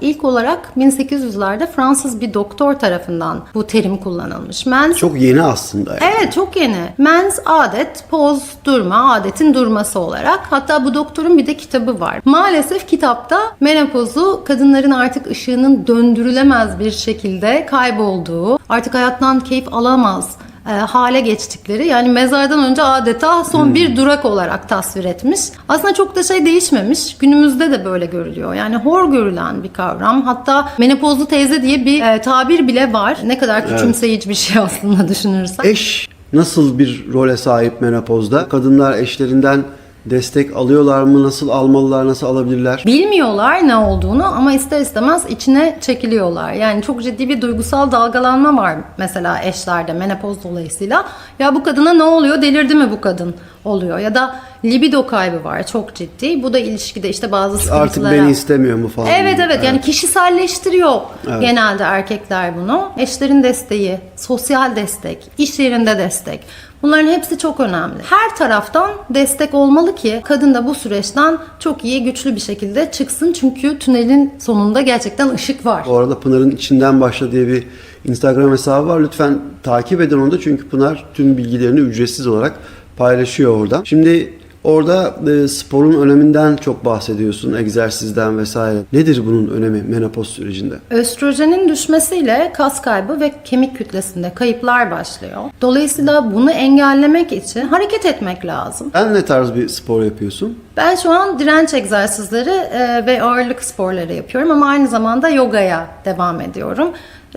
ilk olarak 1800'lerde Fransız bir doktor tarafından bu terim kullanılmış. Mens Çok yeni aslında. yani. Evet çok yeni. Mens adet, poz durma, adetin durması olarak. Hatta bu doktorun bir de kitabı var. Maalesef kitapta menopozu kadınların artık ışığının döndürülemez bir şekilde kaybolduğu, artık hayattan keyif alamaz e, hale geçtikleri yani mezardan önce adeta son bir durak olarak tasvir etmiş. Aslında çok da şey değişmemiş. Günümüzde de böyle görülüyor. Yani hor görülen bir kavram. Hatta menopozlu teyze diye bir e, tabir bile var. Ne kadar küçümseyici bir şey aslında düşünürsek. Eş nasıl bir role sahip menopozda? Kadınlar eşlerinden destek alıyorlar mı? Nasıl almalılar? Nasıl alabilirler? Bilmiyorlar ne olduğunu ama ister istemez içine çekiliyorlar. Yani çok ciddi bir duygusal dalgalanma var mesela eşlerde menopoz dolayısıyla. Ya bu kadına ne oluyor? Delirdi mi bu kadın? Oluyor. Ya da libido kaybı var çok ciddi. Bu da ilişkide işte bazı sıkıntılara... Artık beni istemiyor mu falan. Evet evet yani kişiselleştiriyor Evet. genelde erkekler bunu. Eşlerin desteği, sosyal destek, iş yerinde destek. Bunların hepsi çok önemli. Her taraftan destek olmalı ki kadın da bu süreçten çok iyi, güçlü bir şekilde çıksın. Çünkü tünelin sonunda gerçekten ışık var. Bu arada Pınar'ın içinden başla diye bir Instagram hesabı var. Lütfen takip edin onu da çünkü Pınar tüm bilgilerini ücretsiz olarak paylaşıyor oradan. Şimdi orada e, sporun öneminden çok bahsediyorsun, egzersizden vesaire. Nedir bunun önemi menopoz sürecinde? Östrojenin düşmesiyle kas kaybı ve kemik kütlesinde kayıplar başlıyor. Dolayısıyla bunu engellemek için hareket etmek lazım. Sen ne tarz bir spor yapıyorsun? Ben şu an direnç egzersizleri e, ve ağırlık sporları yapıyorum ama aynı zamanda yogaya devam ediyorum.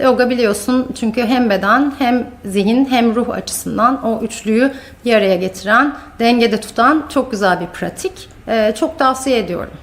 Yoga biliyorsun çünkü hem beden hem zihin hem ruh açısından o üçlüyü bir araya getiren, dengede tutan çok güzel bir pratik. E, çok tavsiye ediyorum.